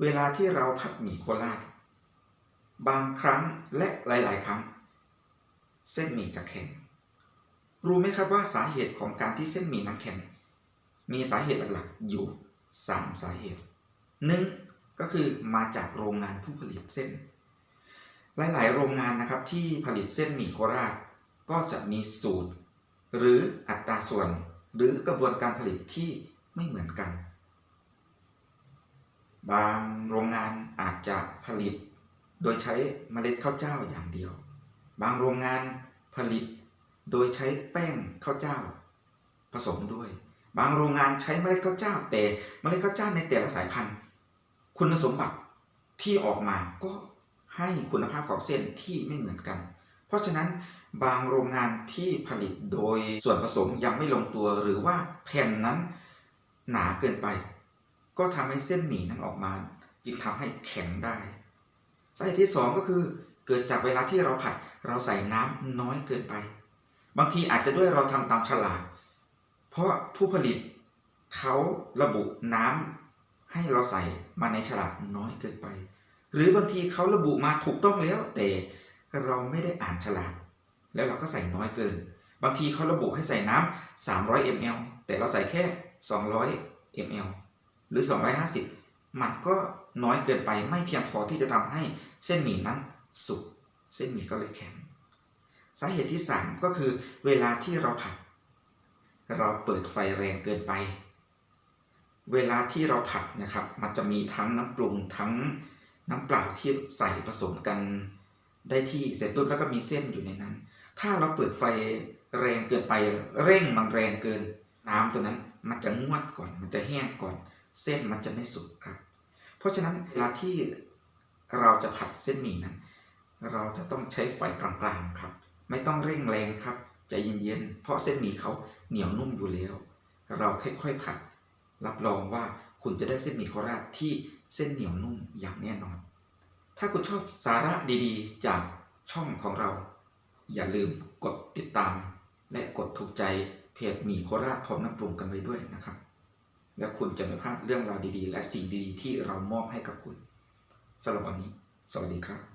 เวลาที่เราผัดหมี่โคราชบางครั้งและหลาย ๆ ครั้ง เส้นหมี่จะแข็ง รู้ไหมครับว่าสาเหตุของการที่เส้นหมี่นั้นแข็ง มีสาเหตุหลัก ๆ อยู่ 3 สาเหตุหนึ่งก็คือมาจากโรงงานผู้ผลิตเส้น หลาย ๆ โรงงานนะครับที่ผลิตเส้นหมี่โคราชก็จะมีสูตร หรืออัตราส่วน หรือกระบวนการผลิตที่ไม่เหมือนกัน บางโรงงานอาจจะผลิต โดยใช้เมล็ดข้าวเจ้าอย่างเดียว บางโรงงานผลิต โดยใช้แป้งข้าวเจ้า ผสมด้วย บางโรงงานใช้เมล็ดข้าวเจ้า แต่เมล็ดข้าวเจ้าในแต่ละสายพันธุ์ คุณสมบัติที่ออกมาก็ให้คุณภาพของเส้นที่ไม่เหมือนกัน เพราะฉะนั้นบางโรงงานที่ผลิตโดยส่วนผสมยังไม่ลงตัวหรือว่าแผ่นนั้นหนาเกินไป ก็ทำให้เส้นหมี่นั้นออกมา จึงทำให้แข็งได้สาเหตุที่สองก็คือเกิดจากเวลาที่เราผัดเราใส่น้ำน้อยเกินไป บางทีอาจจะด้วยเราทำตามฉลากเพราะผู้ผลิตเขาระบุน้ำให้เราใส่มาในฉลากน้อยเกินไป หรือบางทีเขาระบุมาถูกต้องแล้วแต่เราไม่ได้อ่านฉลากแล้วเราก็ใส่น้อยเกิน บางทีเขาระบุให้ใส่น้ำ300 ml แต่เราใส่แค่ 200 ml รือ 250 มันก็น้อยเกินไปไม่เพียงพอที่จะทำให้เส้นหมี่นั้นสุกเส้นหมี่ก็เลยแข็ง สาเหตุที่ 3 ก็คือเวลาที่เราผัด เราเปิดไฟแรงเกินไป เวลาที่เราผัดนะครับ มันจะมีทั้งน้ำปรุงทั้งน้ำเปล่าที่ใส่ผสมกัน ได้ที่เสร็จปุ๊บแล้วก็มีเส้นอยู่ในนั้น ถ้าเราเปิดไฟแรงเกินไป เร่งมันแรงเกิน น้ำตัวนั้นมันจะงวดก่อนมันจะแห้งก่อน เส้นมันจะไม่สุกครับ เพราะฉะนั้นเวลาที่เราจะผัดเส้นหมี่นั้น เราจะต้องใช้ไฟกลางๆครับ ไม่ต้องเร่งแรงครับใจเย็นๆเพราะเส้นหมี่เขาเหนียวนุ่มอยู่แล้ว เราค่อยๆผัด รับรองว่าคุณจะได้เส้นหมี่โคราชที่เส้นเหนียวนุ่มอย่างแน่นอน ถ้าคุณชอบสาระดีๆ จากช่องของเรา อย่าลืมกดติดตาม และกดถูกใจเพจหมี่โคราชพร้อมน้ำปรุงกันไว้ด้วยนะครับ และคุณจะไม่พลาดเรื่องราวดีๆ และสิ่งดีๆ ที่เรามอบให้กับคุณสำหรับวันนี้ สวัสดีครับ